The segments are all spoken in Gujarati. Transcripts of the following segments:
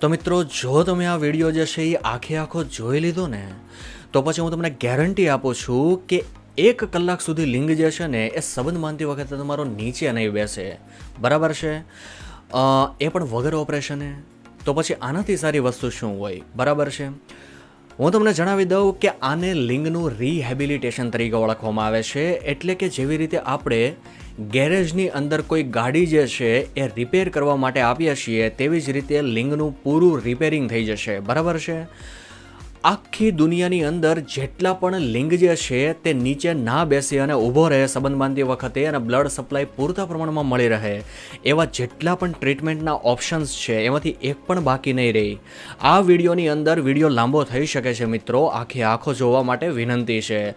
તો મિત્રો, જો તમે આ વીડિયો જે છે એ આખે આખો જોઈ લીધો ને, તો પછી હું તમને ગેરંટી આપું છું કે એક કલાક સુધી લિંગ જે છે ને, એ સંબંધ માનતી વખતે તમારો નીચે નહીં બેસે. બરાબર છે? એ પણ વગર ઓપરેશને તો પછી આનાથી સારી વસ્તુ શું હોય? બરાબર છે? હું તમને જણાવી દઉં કે આને લિંગનું રિહેબિલિટેશન તરીકે ઓળખવામાં આવે છે. એટલે કે જેવી રીતે આપણે ગેરેજની અંદર કોઈ ગાડી જે છે એ રિપેર કરવા માટે આપીએ છીએ, તેવી જ રીતે લિંગનું પૂરું રિપેરિંગ થઈ જશે. બરાબર છે? આખી દુનિયાની અંદર જેટલા પણ લિંગ જે છે તે નીચે ના બેસી અને ઊભો રહે સંબંધ બાંધતી વખતે અને બ્લડ સપ્લાય પૂરતા પ્રમાણમાં મળી રહે, એવા જેટલા પણ ટ્રીટમેન્ટના ઓપ્શન્સ છે, એમાંથી એક પણ બાકી નહીં રહી. આ વિડીયોની અંદર વીડિયો લાંબો થઈ શકે છે મિત્રો. આખે આખો જોવા માટે વિનંતી છે.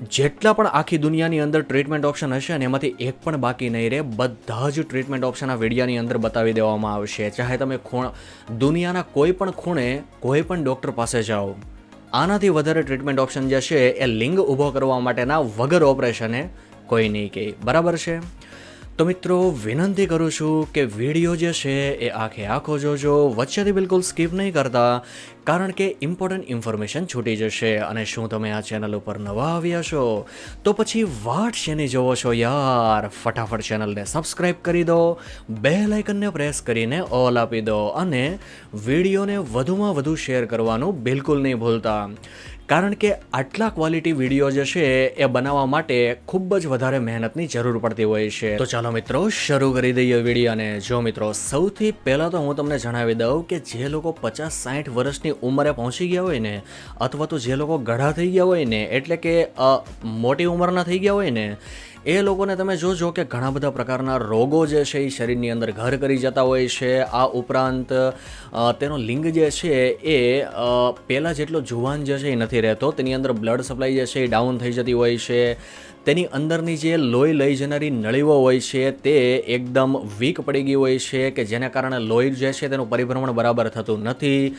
જેટલા પણ આખી દુનિયાની અંદર ટ્રીટમેન્ટ ઓપ્શન હશે ને એમાંથી એક પણ બાકી નહીં રહે, બધા જ ટ્રીટમેન્ટ ઓપ્શન આ વિડીયાની અંદર બતાવી દેવામાં આવશે. ચાહે તમે ખૂણ, દુનિયાના કોઈ પણ ખૂણે કોઈ પણ ડૉક્ટર પાસે જાઓ, આનાથી વધારે ટ્રીટમેન્ટ ઓપ્શન જે છે એ લિંગ ઊભો કરવા માટેના વગર ઓપરેશને કોઈ નહીં કહે. બરાબર છે? તો મિત્રો વિનંતી કરું છું કે વીડિયો જે છે એ આખે આખો જોજો. વચ્ચેથી બિલકુલ સ્કીપ નહીં કરતા, કારણ કે ઇમ્પોર્ટન્ટ ઇન્ફોર્મેશન છૂટી જશે અને શું તમે આ ચેનલ ઉપર નવા આવ્યા છો? તો પછી વાટ શેની જોવો છો યાર? ફટાફટ ચેનલને સબસ્ક્રાઇબ કરી દો બે લાઇકનને પ્રેસ કરીને ઓલ આપી દો અને વિડીયોને વધુમાં વધુ શેર કરવાનું બિલકુલ નહીં ભૂલતા. કારણ કે આટલા ક્વોલિટી વીડિયો જે છે એ બનાવવા માટે ખૂબ જ વધારે મહેનતની જરૂર પડતી હોય છે. તો ચાલો મિત્રો, શરૂ કરી દઈએ વિડીયોને જો મિત્રો, સૌથી પહેલાં તો હું તમને જણાવી દઉં કે જે લોકો પચાસ સાઠ વર્ષની ઉંમરે પહોંચી ગયા હોય ને, અથવા તો જે લોકો ગઢા થઈ ગયા હોય ને, એટલે કે મોટી ઉંમરના થઈ ગયા હોય ને એ લોકોને તમે જોજો કે ઘણા બધા પ્રકારના રોગો જે છે એ શરીરની અંદર ઘર કરી જતા હોય છે. આ ઉપરાંત તેનો લિંગ જે છે એ પહેલાં જેટલો જુવાન જે છે એ નથી રહેતો. તેની અંદર બ્લડ સપ્લાય જે છે એ ડાઉન થઈ જતી હોય છે. તેની અંદરની જે લોહી લઈ જનારી નળીઓ હોય છે તે એકદમ વીક પડી ગઈ હોય છે કે જેના કારણે લોહી જે છે તેનું પરિભ્રમણ બરાબર થતું નથી.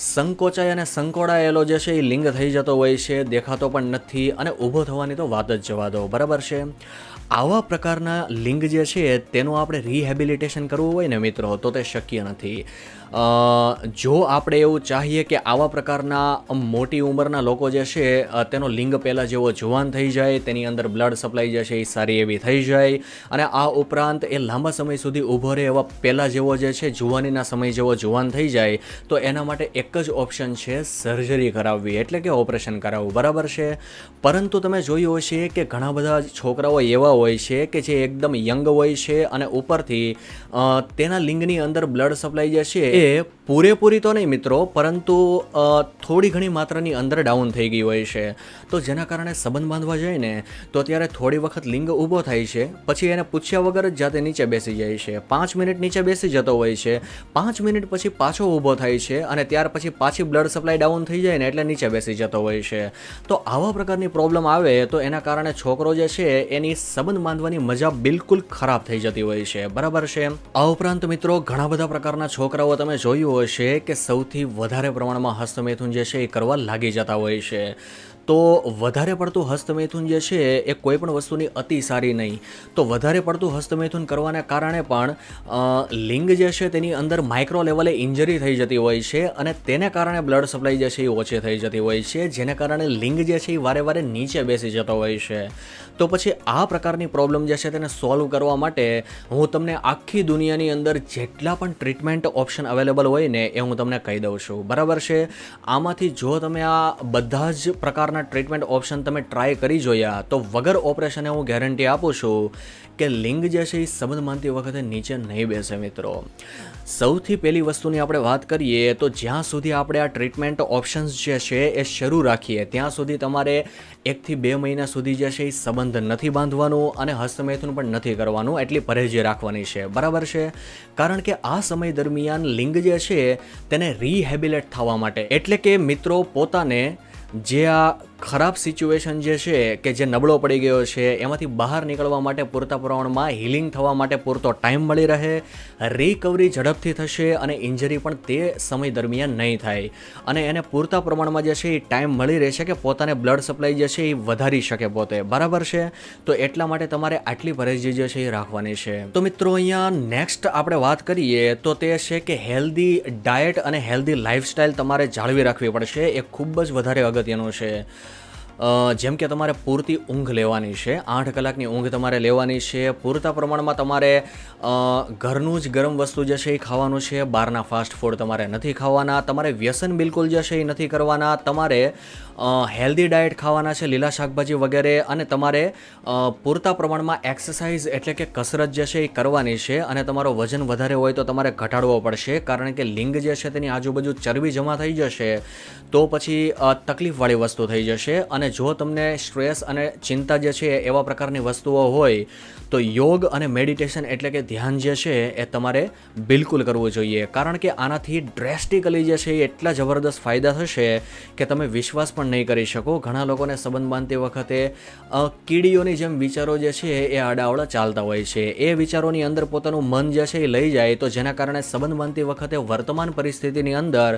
સંકોચાય અને સંકોડાયેલો જે છે એ લિંગ થઈ જતો હોય છે, દેખાતો પણ નથી અને ઊભો થવાની તો વાત જ જવા દો. બરાબર છે? આવા પ્રકારના લિંગ જે છે, તેનું આપણે રિહેબિલિટેશન કરવું હોય ને મિત્રો, તો તે શક્ય નથી. જો આપણે એવું ચાહીએ કે આવા પ્રકારના મોટી ઉંમરના લોકો જે છે તેનો લિંગ પહેલાં જેવો જુવાન થઈ જાય, તેની અંદર બ્લડ સપ્લાય જે છે એ સારી એવી થઈ જાય, અને આ ઉપરાંત એ લાંબા સમય સુધી ઊભો રહે એવા પહેલાં જેવો જે છે, જુવાનીના સમય જેવો જુવાન થઈ જાય, તો એના માટે એક જ ઓપ્શન છે સર્જરી કરાવવી, એટલે કે ઓપરેશન કરાવવું. બરાબર છે? પરંતુ તમે જોયું હશે કે ઘણા બધા છોકરાઓ એવા હોય છે કે જે એકદમ યંગ હોય છે અને ઉપરથી તેના લિંગની અંદર બ્લડ સપ્લાય જે છે એ પૂરેપૂરી તો નહીં મિત્રો, પરંતુ થોડી ઘણી માત્રાની અંદર ડાઉન થઈ ગઈ હોય છે. તો જેના કારણે સંબંધ બાંધવા જાય ને, તો ત્યારે થોડી વખત લિંગ ઊભો થાય છે, પછી એને પૂછ્યા વગર જ જાતે નીચે બેસી જાય છે. પાંચ મિનિટ નીચે બેસી જતો હોય છે, પાંચ મિનિટ પછી પાછો ઊભો થાય છે, અને ત્યાર પછી પાછી બ્લડ સપ્લાય ડાઉન થઈ જાય ને, એટલે નીચે બેસી જતો હોય છે. તો આવા પ્રકારની પ્રોબ્લેમ આવે, તો એના કારણે છોકરો જે છે, એની સંબંધ બાંધવાની મજા બિલકુલ ખરાબ થઈ જતી હોય છે. બરાબર છે? આ ઉપરાંત મિત્રો, ઘણા બધા પ્રકારના છોકરાઓ તમે જોયું હશે કે સૌથી વધારે પ્રમાણમાં હસ્તમૈથુન જે છે એ કરવા લાગી જતા હોય છે. તો વધારે પડતું હસ્તમૈથુન જે છે એ કોઈ પણ વસ્તુની અતિ સારી નહીં. તો વધારે પડતું હસ્તમૈથુન કરવાને કારણે પણ લિંગ જે છે તેની અંદર માઇક્રો લેવલે ઇન્જરી થઈ જતી હોય છે અને તેને કારણે બ્લડ સપ્લાય જે છે એ ઓછી થઈ જતી હોય છે, જેને કારણે લિંગ જે છે એ વારે વારે નીચે બેસી જતો હોય છે. તો પછી આ પ્રકારની પ્રોબ્લેમ જે છે તેને સોલ્વ કરવા માટે હું તમને આખી દુનિયાની અંદર જેટલા પણ ટ્રીટમેન્ટ ઓપ્શન અવેલેબલ હોય ને એ હું તમને કહી દઉં છું. બરાબર છે? આમાંથી જો તમે આ બધા જ પ્રકારના ટ્રીટમેન્ટ ઓપ્શન તમે ટ્રાય કરી જોયા, તો વગર ઓપરેશને હું ગેરંટી આપું છું કે લિંગ જે છે એ સંબંધ માનતી વખતે નીચે નહીં બેસે મિત્રો. સૌથી પહેલી વસ્તુની આપણે વાત કરીએ, તો જ્યાં સુધી આપણે આ ટ્રીટમેન્ટ ઓપ્શન્સ જે છે એ શરૂ રાખીએ, ત્યાં સુધી તમારે એકથી બે મહિના સુધી જે છે એ સંબંધ નથી બાંધવાનું અને હસ્તમૈથુન પણ નથી કરવાનું, એટલી પરેજી રાખવાની છે. બરાબર છે? કારણ કે આ સમય દરમિયાન લિંગ જે છે તેને રિહેબિલેટ થવા માટે, એટલે કે મિત્રો પોતાને જે આ ખરાબ સિચ્યુએશન જે છે કે જે નબળો પડી ગયો છે, એમાંથી બહાર નીકળવા માટે પૂરતા પ્રમાણમાં હિલિંગ થવા માટે પૂરતો ટાઈમ મળી રહે રિકવરી ઝડપથી થશે અને ઇન્જરી પણ તે સમય દરમિયાન નહીં થાય. અને એને પૂરતા પ્રમાણમાં જે છે એ ટાઈમ મળી રહેશે કે પોતાને બ્લડ સપ્લાય જે છે એ વધારી શકે પોતે. બરાબર છે? તો એટલા માટે તમારે આટલી પરેજી જે છે એ રાખવાની છે. તો મિત્રો, અહીંયા નેક્સ્ટ આપણે વાત કરીએ તો તે છે કે હેલ્ધી ડાયટ અને હેલ્ધી લાઇફસ્ટાઇલ તમારે જાળવી રાખવી પડશે. એ ખૂબ જ વધારે અગત્યનું છે. જેમ કે તમારે પૂરતી ઊંઘ લેવાની છે, આઠ કલાકની ઊંઘ તમારે લેવાની છે, પૂરતા પ્રમાણમાં તમારે ઘરનું જ ગરમ વસ્તુ જે છે એ ખાવાનું છે, બહારના ફાસ્ટ ફૂડ તમારે નથી ખાવાના, તમારે વ્યસન બિલકુલ જે છે એ નથી કરવાના, તમારે હેલ્ધી ડાયટ ખાવાના છે, લીલા શાકભાજી વગેરે, અને તમારે પૂરતા પ્રમાણમાં એક્સરસાઇઝ એટલે કે કસરત જે છે એ કરવાની છે, અને તમારો વજન વધારે હોય તો તમારે ઘટાડવો પડશે, કારણ કે લિંગ જે છે તેની આજુબાજુ ચરબી જમા થઈ જશે, તો પછી તકલીફવાળી વસ્તુ થઈ જશે, અને જો તમને સ્ટ્રેસ અને ચિંતા જે છે એવા પ્રકારની વસ્તુઓ હોય, તો યોગ અને મેડિટેશન એટલે કે ધ્યાન જે છે એ તમારે બિલકુલ કરવું જોઈએ, કારણ કે આનાથી ડ્રેસ્ટિકલી જે છે એ એટલા જબરદસ્ત ફાયદા થશે કે તમે વિશ્વાસ પણ નહીં કરી શકો. ઘણા લોકોને સંબંધ બાંધતી વખતે કીડીઓની જેમ વિચારો જે છે એ આડાવડા ચાલતા હોય છે. એ વિચારોની અંદર પોતાનું મન જે છે એ લઈ જાય તો જેના કારણે સંબંધ બાંધતી વખતે વર્તમાન પરિસ્થિતિની અંદર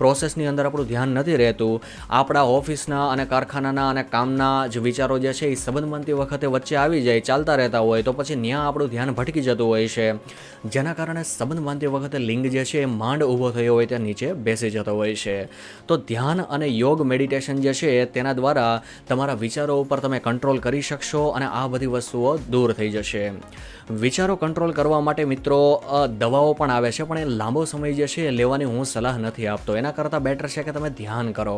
પ્રોસેસની અંદર આપણું ધ્યાન નથી રહેતું. આપણા ઓફિસના અને કારખાનાના અને કામના જ વિચારો જે છે એ સંબંધ બાંધતી વખતે વચ્ચે આવી જાય, ચાલતા રહેતા હોય તો પછી ત્યાં આપણું ધ્યાન ભટકી જતું હોય છે. જેના કારણે સંબંધ બાંધતી વખતે લિંગ જે છે એ માંડ ઊભો થયો હોય ત્યાં નીચે બેસી જતો હોય છે. તો ધ્યાન અને યોગ મેડિટેશન જે છે તેના દ્વારા તમારા વિચારો ઉપર તમે કંટ્રોલ કરી શકશો અને આ બધી વસ્તુઓ દૂર થઈ જશે. વિચારો કંટ્રોલ કરવા માટે મિત્રો દવાઓ પણ આવે છે, પણ એ લાંબો સમય જે છે એ લેવાની હું સલાહ નથી આપતો. એના કરતાં બેટર છે કે તમે ધ્યાન કરો.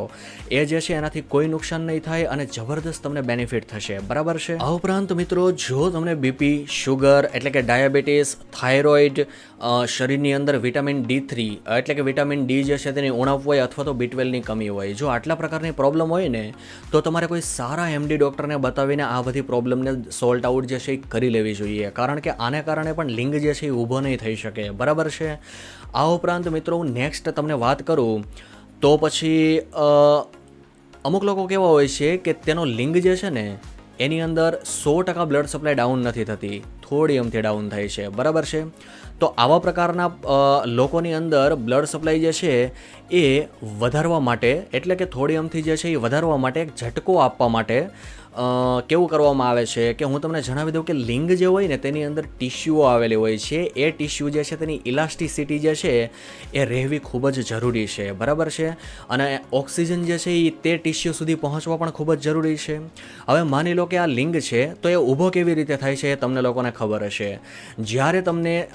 એ જે છે એનાથી કોઈ નુકસાન નહીં થાય અને જબરદસ્ત તમને બેનિફિટ થશે. બરાબર છે? આ ઉપરાંત મિત્રો, જો તમને બીપી શુગર એટલે કે ડાયાબિટીસ થાઇરોઇડ શરીરની અંદર વિટામિન ડી થ્રી એટલે કે વિટામિન ડી જે છે તેની ઉણપ હોય અથવા તો બી ટ્વેલ્વની કમી હોય. જો આટલા પ્રકારની પ્રોબ્લેમ હોય ને, તો તમારે કોઈ સારા એમડી ડૉક્ટરને બતાવીને આ બધી પ્રોબ્લેમને સોલ્ટ આઉટ જે છે એ કરી લેવી જોઈએ. કારણ કે આને કારણે પણ લિંગ જે છે એ ઊભો નહીં થઈ શકે. બરાબર છે? આ ઉપરાંત મિત્રો, હું નેક્સ્ટ તમને વાત કરું, તો પછી અમુક લોકો કેવા હોય છે કે તેનો લિંગ જે છે ને એની અંદર સો ટકા બ્લડ સપ્લાય ડાઉન નથી થતી. થોડી અમથી ડાઉન થાય છે. બરાબર છે? તો આવા પ્રકારના લોકોની અંદર બ્લડ સપ્લાય જે છે એ વધારવા માટે, એટલે કે થોડી અમથી જે છે એ વધારવા માટે એક ઝટકો આપવા માટે કેવું કરવામાં આવે છે કે હું તમને જણાવી દઉં કે લિંગ જે હોય ને તેની અંદર ટિશ્યુઓ આવેલી હોય છે. એ ટિશ્યુ જે છે તેની ઇલાસ્ટિસિટી જે છે એ રહેવી ખૂબ જ જરૂરી છે. બરાબર છે? અને ઓક્સિજન જે છે એ તે ટિશ્યુ સુધી પહોંચવા પણ ખૂબ જ જરૂરી છે. હવે માની લો કે આ લિંગ છે તો એ ઊભો કેવી રીતે થાય છે એ તમને લોકોને ખબર હશે. જ્યારે તમને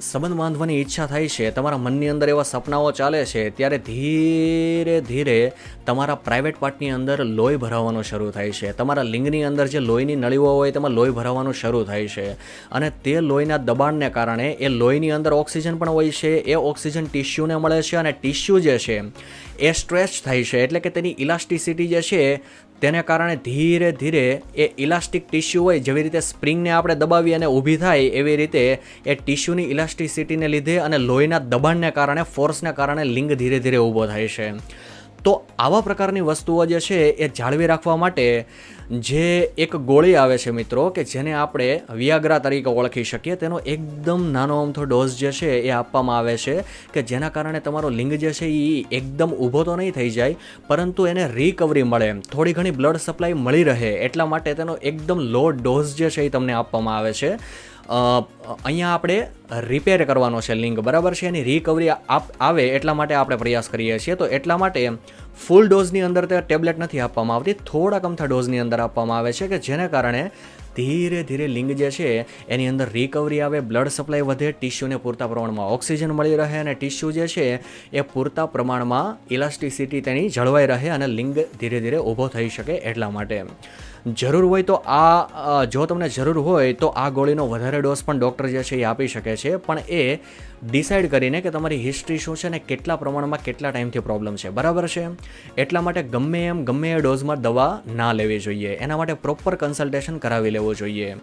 સંબંધ બાંધવાની ઈચ્છા થાય છે, તમારા મનની અંદર એવા સપનાઓ ચાલે છે, ત્યારે ધીરે ધીરે તમારા પ્રાઇવેટ પાર્ટની અંદર લોહી ભરાવાનું શરૂ થાય છે. તમારા લિંગની અંદર જે લોહીની નળીઓ હોય તેમાં લોહી ભરાવાનું શરૂ થાય છે. અને તે લોહીના દબાણને કારણે એ લોહીની અંદર ઓક્સિજન પણ હોય છે, એ ઓક્સિજન ટિશ્યુને મળે છે અને ટિશ્યુ જે છે, એ સ્ટ્રેચ થાય છે. એટલે કે તેની ઇલાસ્ટિસિટી જે છે તેને કારણે ધીરે ધીરે એ ઇલાસ્ટિક ટિશ્યુ હોય જેવી રીતે સ્પ્રિંગને આપણે દબાવીએ અને ઊભી થાય એવી રીતે એ ટિશ્યુની ઇલાસ્ટિસિટીને લીધે અને લોહીના દબાણને કારણે, ફોર્સને કારણે લિંગ ધીરે ધીરે ઊભો થાય છે. તો આવા પ્રકારની વસ્તુઓ જે છે એ જાળવી રાખવા માટે જે એક ગોળી આવે છે મિત્રો, કે જેને આપણે વિયાગ્રા તરીકે ઓળખી શકીએ, તેનો એકદમ નાનો અમથો ડોઝ જે છે એ આપવામાં આવે છે, કે જેના કારણે તમારો લિંગ જે છે એ એકદમ ઊભો તો નહીં થઈ જાય, પરંતુ એને રિકવરી મળે થોડી ઘણી બ્લડ સપ્લાય મળી રહે, એટલા માટે તેનો એકદમ લો ડોઝ જે છે એ તમને આપવામાં આવે છે. અહીંયા આપણે રિપેર કરવાનો છે લિંક બરાબર છે? એની રિકવરી આવે એટલા માટે આપણે પ્રયાસ કરીએ છીએ. તો એટલા માટે ફૂલ ડોઝની અંદર તે ટેબ્લેટ નથી આપવામાં આવતી થોડાક કમથા ડોઝની અંદર આપવામાં આવે છે કે જેને કારણે ધીરે ધીરે લિંગ જે છે, એની અંદર રિકવરી આવે બ્લડ સપ્લાય વધે ટિશ્યુને પૂરતા પ્રમાણમાં ઓક્સિજન મળી રહે અને ટિશ્યુ જે છે, એ પૂરતા પ્રમાણમાં ઇલાસ્ટિસિટી તેની જળવાઈ રહે અને લિંગ ધીરે ધીરે ઊભો થઈ શકે એટલા માટે. જરૂર હોય તો આ જો તમને જરૂર હોય તો આ ગોળીનો વધારે ડોઝ પણ ડૉક્ટર જે છે એ આપી શકે છે. પણ એ ડિસાઇડ કરીને કે તમારી હિસ્ટ્રી શું છે ને કેટલા પ્રમાણમાં કેટલા ટાઈમથી પ્રોબ્લેમ છે. બરાબર છે? એટલા માટે ગમે એમ, ગમે એ ડોઝમાં દવા ના લેવી જોઈએ. એના માટે પ્રોપર કન્સલ્ટેશન કરાવી લેવું જોઈએ.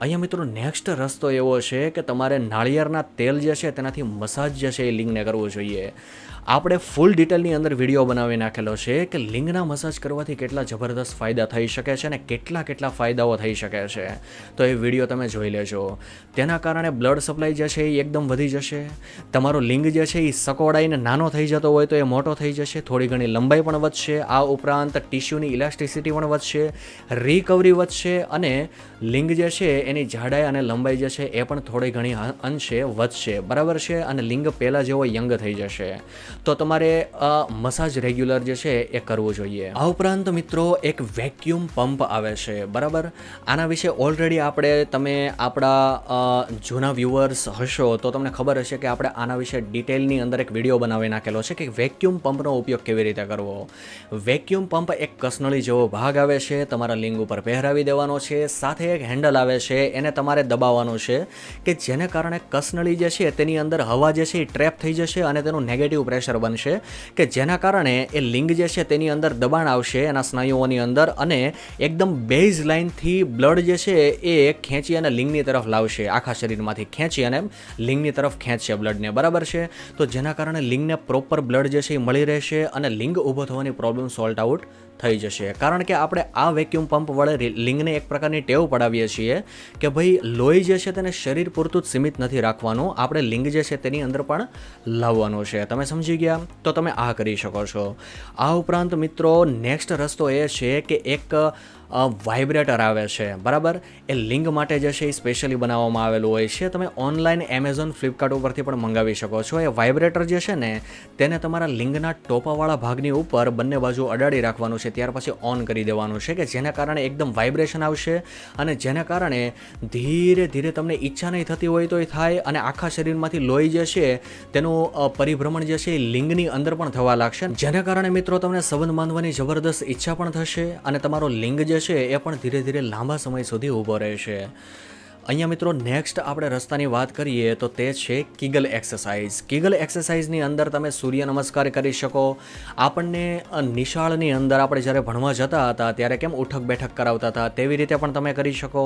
અહીંયા મિત્રો નેક્સ્ટ રસ્તો એવો છે કે તમારે નાળિયેરના તેલ જે છે તેનાથી મસાજ જે છે એ લિંગને કરવું જોઈએ. આપણે ફૂલ ડિટેલની અંદર વીડિયો બનાવી નાખેલો છે કે લિંગના મસાજ કરવાથી કેટલા જબરદસ્ત ફાયદા થઈ શકે છે અને કેટલા કેટલા ફાયદાઓ થઈ શકે છે. તો એ વીડિયો તમે જોઈ લેજો. તેના કારણે બ્લડ સપ્લાય જે છે એ એકદમ વધી જશે. તમારો લિંગ જે છે એ સકોડાઈને નાનો થઈ જતો હોય તો એ મોટો થઈ જશે. થોડી ઘણી લંબાઈ પણ વધશે. આ ઉપરાંત ટિશ્યુની ઇલાસ્ટિસિટી પણ વધશે. રિકવરી વધશે અને લિંગ જે છે એની જાડાઈ અને લંબાઈ જે છે એ પણ થોડી ઘણી અંશે વધશે. બરાબર છે? અને લિંગ પહેલાં જેવો યંગ થઈ જશે. તો તમારે મસાજ રેગ્યુલર જે છે એ કરવું જોઈએ. આ ઉપરાંત મિત્રો એક વેક્યુમ પંપ આવે છે, બરાબર? આના વિશે ઓલરેડી આપણે, તમે આપણા જૂના વ્યુઅર્સ હશો તો તમને ખબર હશે કે આપણે આના વિશે ડિટેલની અંદર એક વીડિયો બનાવી નાખેલો છે કે વેક્યુમ પંપનો ઉપયોગ કેવી રીતે કરવો. વેક્યુમ પંપ એક કસનળી જેવો ભાગ આવે છે, તમારા લિંગ ઉપર પહેરાવી દેવાનો છે, સાથે એક હેન્ડલ આવે છે, એને તમારે દબાવવાનું છે કે જેને કારણે કસનળી જે છે તેની અંદર હવા જે છે એ ટ્રેપ થઈ જશે અને તેનું નેગેટિવ પ્રેશર બનશે કે જેના કારણે એ લિંગ જે છે તેની અંદર દબાણ આવશે એના સ્નાયુઓની અંદર અને એકદમ બેઝ લાઇનથી બ્લડ જે છે એ ખેંચી અને લિંગની તરફ લાવશે. આખા શરીરમાંથી ખેંચી અને લિંગની તરફ ખેંચશે બ્લડને. બરાબર છે? તો જેના કારણે લિંગને પ્રોપર બ્લડ જે છે એ મળી રહેશે અને લિંગ ઊભો થવાની પ્રોબ્લેમ સોલ્ટ આઉટ થઈ જશે. કારણ કે આપણે આ વેક્યુમ પંપ વડે લિંગને એક પ્રકારની ટેવ પડાવીએ છીએ કે ભાઈ લોહી જે છે તેને શરીર પૂરતું જ સીમિત નથી રાખવાનું. આપણે લિંગ જે છે તેની અંદર પણ લાવવાનું છે. તમે સમજી ગયા? તો તમે આ કરી શકો છો. આ ઉપરાંત મિત્રો નેક્સ્ટ રસ્તો એ છે કે એક વાઇબ્રેટર આવે છે. બરાબર? એ લિંગ માટે જે છે એ સ્પેશિયલી બનાવવામાં આવેલું હોય છે. તમે ઓનલાઈન એમેઝોન ફ્લિપકાર્ટ ઉપરથી પણ મંગાવી શકો છો. એ વાઇબ્રેટર જે છે ને, તેને તમારા લિંગના ટોપાવાળા ભાગની ઉપર બંને બાજુ અડાડી રાખવાનું છે. ત્યાર પછી ઓન કરી દેવાનું છે કે જેના કારણે એકદમ વાઇબ્રેશન આવશે અને જેના કારણે ધીરે ધીરે તમને ઈચ્છા નહીં થતી હોય તો એ થાય અને આખા શરીરમાંથી લોહી જે છે તેનું પરિભ્રમણ જે છે એ લિંગની અંદર પણ થવા લાગશે. જેના કારણે મિત્રો તમને સંબંધ બાંધવાની જબરદસ્ત ઈચ્છા પણ થશે અને તમારો લિંગ જે છે એ પણ ધીરે ધીરે લાંબા સમય સુધી ઊભો રહેશે. અહીંયા મિત્રો નેક્સ્ટ આપણે રસ્તાની વાત કરીએ તો તે છે કિગલ એક્સરસાઇઝ કિગલ એક્સરસાઇઝની અંદર તમે સૂર્ય નમસ્કાર કરી શકો. આપણને નિશાળની અંદર આપણે જ્યારે ભણવા જતા હતા ત્યારે કેમ ઉઠક બેઠક કરાવતા હતા તેવી રીતે પણ તમે કરી શકો.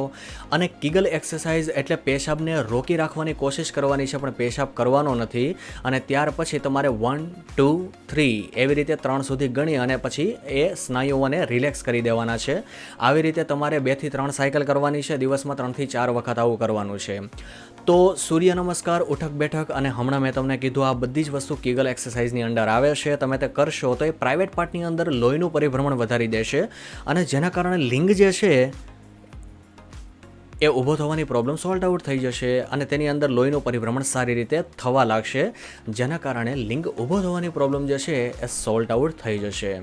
અને કિગલ એક્સરસાઇઝ એટલે પેશાબને રોકી રાખવાની કોશિશ કરવાની છે, પણ પેશાબ કરવાનો નથી. અને ત્યાર પછી તમારે વન ટુ થ્રી એવી રીતે ત્રણ સુધી ગણી અને પછી એ સ્નાયુઓને રિલેક્સ કરી દેવાના છે. આવી રીતે તમારે બેથી ત્રણ સાયકલ કરવાની છે, દિવસમાં ત્રણથી ચાર વખત. વખત કરવાનું છે. તો સૂર્ય નમસ્કાર, ઉઠક બેઠક અને હમણાં મેં તમને કીધું આ બધી જ વસ્તુ કિગલ એક્સરસાઇઝની અંદર આવે છે. તમે તે કરશો તો એ પ્રાઇવેટ પાર્ટની અંદર લોહીનું પરિભ્રમણ વધારી દેશે અને જેના કારણે લિંગ જે છે એ ઊભો થવાની પ્રોબ્લેમ સોલ્ટ આઉટ થઈ જશે અને તેની અંદર લોહીનું પરિભ્રમણ સારી રીતે થવા લાગશે. જેના કારણે લિંગ ઊભો થવાની પ્રોબ્લેમ જે છે એ સોલ્ટ આઉટ થઈ જશે.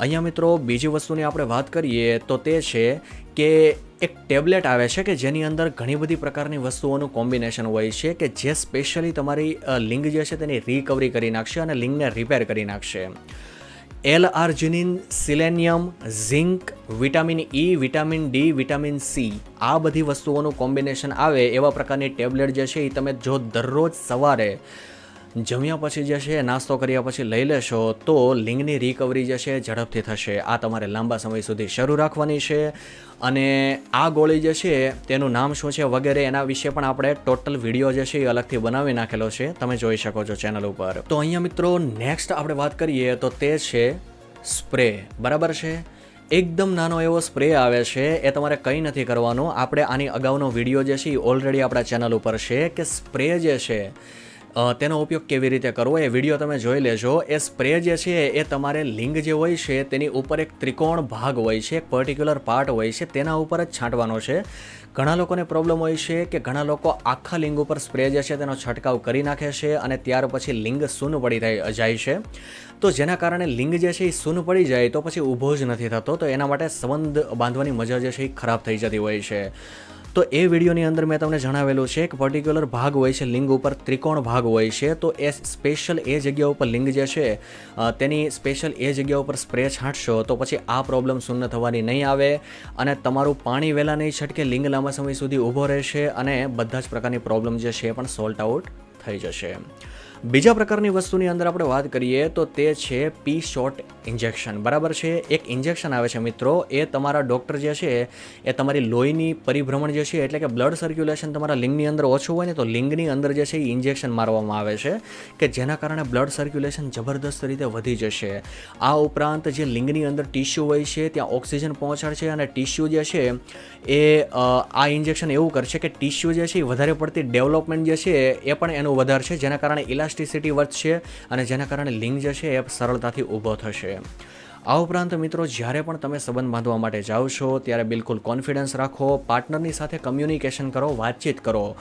અહીંયા મિત્રો બીજી વસ્તુની આપણે વાત કરીએ તો તે છે કે એક ટેબ્લેટ આવે છે કે જેની અંદર ઘણી બધી પ્રકારની વસ્તુઓનું કોમ્બિનેશન હોય છે કે જે સ્પેશિયલી તમારી લિંગ જે છે તેની રિકવરી કરી નાખશે અને લિંગને રિપેર કરી નાખશે. L arginine, selenium, zinc, vitamin E vitamin D vitamin C આ બધી વસ્તુઓનું કોમ્બિનેશન આવે એવા પ્રકારની ટેબ્લેટ જે છે એ તમે જો દરરોજ સવારે જમ્યા પછી જે છે નાસ્તો કર્યા પછી લઈ લેશો તો લિંગની રિકવરી જે છે ઝડપથી થશે. આ તમારે લાંબા સમય સુધી શરૂ રાખવાની છે. અને આ ગોળી જે છે તેનું નામ શું છે વગેરે એના વિશે પણ આપણે ટોટલ વીડિયો જે છે એ અલગથી બનાવી નાખેલો છે. તમે જોઈ શકો છો ચેનલ ઉપર. તો અહીંયા મિત્રો નેક્સ્ટ આપણે વાત કરીએ તો તે છે સ્પ્રે બરાબર છે? એકદમ નાનો એવો સ્પ્રે આવે છે. એ તમારે કંઈ નથી કરવાનું. આપણે આની અગાઉનો વીડિયો જે છે એ ઓલરેડી આપણા ચેનલ ઉપર છે કે સ્પ્રે જે છે તેનો ઉપયોગ કેવી રીતે કરવો એ વીડિયો તમે જોઈ લેજો. એ સ્પ્રે જે છે એ તમારે લિંગ જે હોય છે તેની ઉપર એક ત્રિકોણ ભાગ હોય છે, એક પર્ટિક્યુલર પાર્ટ હોય છે, તેના ઉપર જ છાંટવાનો છે. ઘણા લોકોને પ્રોબ્લેમ હોય છે કે ઘણા લોકો આખા લિંગ ઉપર સ્પ્રે જે છે તેનો છંટકાવ કરી નાખે છે અને ત્યાર પછી લિંગ સૂન પડી જાય છે. તો જેના કારણે લિંગ જે છે એ સૂન પડી જાય તો પછી ઊભો જ નથી થતો, તો એના માટે સંબંધ બાંધવાની મજા જે છે એ ખરાબ થઈ જતી હોય છે. તો એ વિડીયોની અંદર મેં તમને જણાવેલું છે કે પર્ટિક્યુલર ભાગ હોય છે, લિંગ ઉપર ત્રિકોણ ભાગ હોય છે, તો એ સ્પેશિયલ એ જગ્યા ઉપર લિંગ જે છે તેની સ્પેશિયલ એ જગ્યા ઉપર સ્પ્રે છાંટશો તો પછી આ પ્રોબ્લેમ શૂન્ય થવાની નહીં આવે અને તમારું પાણી વહેલા નહીં છટકે, લિંગ લાંબા સમય સુધી ઊભો રહેશે અને બધા જ પ્રકારની પ્રોબ્લેમ જે છે એ પણ સોલ્ટ આઉટ થઈ જશે. બીજા પ્રકારની વસ્તુની અંદર આપણે વાત કરીએ તો તે છે પી શોટ ઇન્જેક્શન બરાબર છે? એક ઇન્જેક્શન આવે છે મિત્રો. એ તમારા ડૉક્ટર જે છે, એ તમારી લોહીની પરિભ્રમણ જે છે, એટલે કે બ્લડ સર્ક્યુલેશન તમારા લિંગની અંદર ઓછું હોય ને તો લિંગની અંદર જે છે એ ઇન્જેક્શન મારવામાં આવે છે, કે જેના કારણે બ્લડ સર્ક્યુલેશન જબરદસ્ત રીતે વધી જશે. આ ઉપરાંત જે લિંગની અંદર ટીશ્યુ હોય છે, ત્યાં ઓક્સિજન પહોંચાડશે અને ટીશ્યુ જે છે, એ આ ઇન્જેક્શન એવું કરશે કે ટીશ્યુ જે છે એ વધારે પડતી ડેવલપમેન્ટ જે છે, એ પણ એનું વધારશે, જેના કારણે ઇલાસ્ટિસિટી વધશે અને જેના કારણે લિંગ જે છે એ સરળતાથી ઊભો થશે. આ ઉપરાંત મિત્રો, જ્યારે પણ તમે સંબંધ બાંધવા માટે જાઓ છો, ત્યારે બિલકુલ કોન્ફિડન્સ રાખો પાર્ટનરની સાથે કમ્યુનિકેશન કરો, વાતચીત કરો.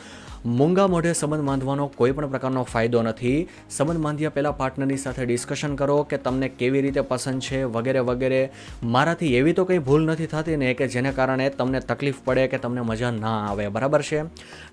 મૂંગા મોઢે સંબંધ બાંધવાનો કોઈ પણ પ્રકારનો ફાયદો નથી. સંબંધ બાંધ્યા પહેલાં પાર્ટનરની સાથે ડિસ્કશન કરો કે તમને કેવી રીતે પસંદ છે વગેરે વગેરે. મારાથી એવી તો કંઈ ભૂલ નથી થતી ને કે જેને કારણે તમને તકલીફ પડે કે તમને મજા ના આવે. બરાબર છે?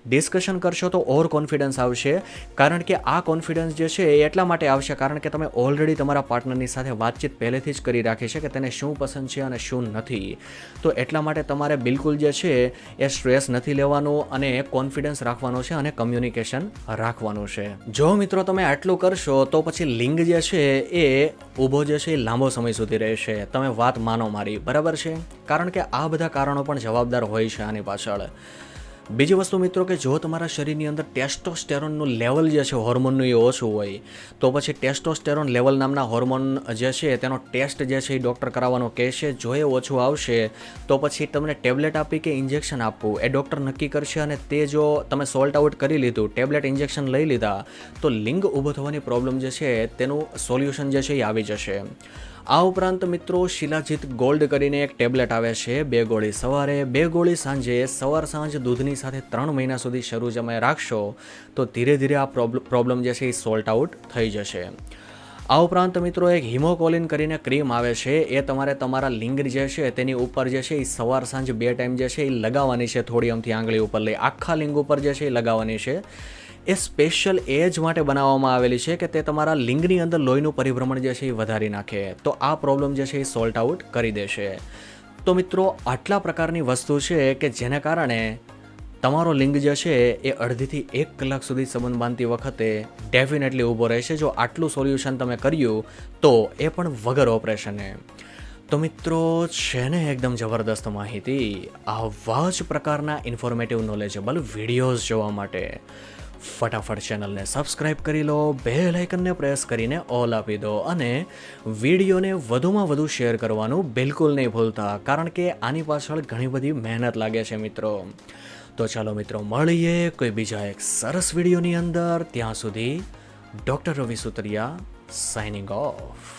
ડિસ્કશન કરશો તો ઓવર કોન્ફિડન્સ આવશે. કારણ કે આ કોન્ફિડન્સ જે છે એ એટલા માટે આવશે કારણ કે તમે ઓલરેડી તમારા પાર્ટનરની સાથે વાતચીત પહેલેથી જ કરી રાખી છે કે તેને શું પસંદ છે અને શું નથી. તો એટલા માટે તમારે બિલકુલ જે છે એ સ્ટ્રેસ નથી લેવાનું અને કોન્ફિડન્સ રાખવાનો છે અને કમ્યુનિકેશન રાખવાનું છે. જો મિત્રો તમે આટલું કરશો, તો પછી લિંગ જે છે એ ઊભો જે છે એ લાંબો સમય સુધી રહેશે. તમે વાત માનો મારી, બરાબર છે? કારણ કે આ બધા કારણો પણ જવાબદાર હોય છે આની પાછળ. બીજી વસ્તુ મિત્રો કે જો તમારા શરીરની અંદર ટેસ્ટોસ્ટેરોનનું લેવલ જે છે, હોર્મોનનું એ ઓછું હોય, તો પછી ટેસ્ટોસ્ટેરોન લેવલ નામના હોર્મોન જે છે, તેનો ટેસ્ટ જે છે એ ડૉક્ટર કરાવવાનો કહેશે. જો એ ઓછું આવશે, તો પછી તમને ટેબ્લેટ આપી કે ઇન્જેક્શન આપવું, એ ડૉક્ટર નક્કી કરશે અને તે જો તમે સોલ્ટ આઉટ કરી લીધું, ટેબ્લેટ ઇન્જેક્શન લઈ લીધા, તો લિંગ ઊભો થવાની પ્રોબ્લેમ જે છે, તેનું સોલ્યુશન જે છે એ આવી જશે. આ ઉપરાંત મિત્રો શિલાજીત ગોલ્ડ કરીને એક ટેબ્લેટ આવે છે, બે ગોળી સવારે, બે ગોળી સાંજે, સવાર સાંજ દૂધની સાથે ત્રણ મહિના સુધી શરૂ તમે રાખશો, તો ધીરે ધીરે આ પ્રોબ્લેમ જે છે એ સોલ્ટ આઉટ થઈ જશે. આ ઉપરાંત મિત્રો એક હિમોકોલિન કરીને ક્રીમ આવે છે, એ તમારે તમારા લિંગ જે છે તેની ઉપર જે છે એ સવાર સાંજ બે ટાઈમ જે છે એ લગાવવાની છે, થોડી અમથી આંગળી ઉપર લઈ. આખા લિંગ ઉપર જે છે એ લગાવવાની છે. એ સ્પેશિયલ એજ માટે બનાવવામાં આવેલી છે કે તે તમારા લિંગની અંદર લોહીનું પરિભ્રમણ જે છે એ વધારી નાખે. તો આ પ્રોબ્લેમ જે છે એ સોલ્ટ આઉટ કરી દેશે. તો મિત્રો, આટલા પ્રકારની વસ્તુ છે કે જેને કારણે તમારો લિંગ જે છે એ અડધીથી એક કલાક સુધી સંબંધ બાંધતી વખતે ડેફિનેટલી ઊભો રહેશે. જો આટલું સોલ્યુશન તમે કર્યું, તો એ પણ વગર ઓપરેશને તો મિત્રો, છે ને એકદમ જબરદસ્ત માહિતી. આવા જ પ્રકારના ઇન્ફોર્મેટિવ નોલેજેબલ વિડીયોઝ જોવા માટે. ફટાફટ ચેનલને સબસ્ક્રાઇબ કરી લો બે લાઇકનને પ્રેસ કરીને ઓલ આપી દો અને વિડીયોને વધુમાં વધુ શેર કરવાનું બિલકુલ નહીં ભૂલતા, કારણ કે આની પાછળ ઘણી બધી મહેનત લાગે છે મિત્રો. તો ચાલો મિત્રો, મળીએ કોઈ બીજા એક સરસ વિડીયોની અંદર. ત્યાં સુધી doctor Ravi Sutariya signing off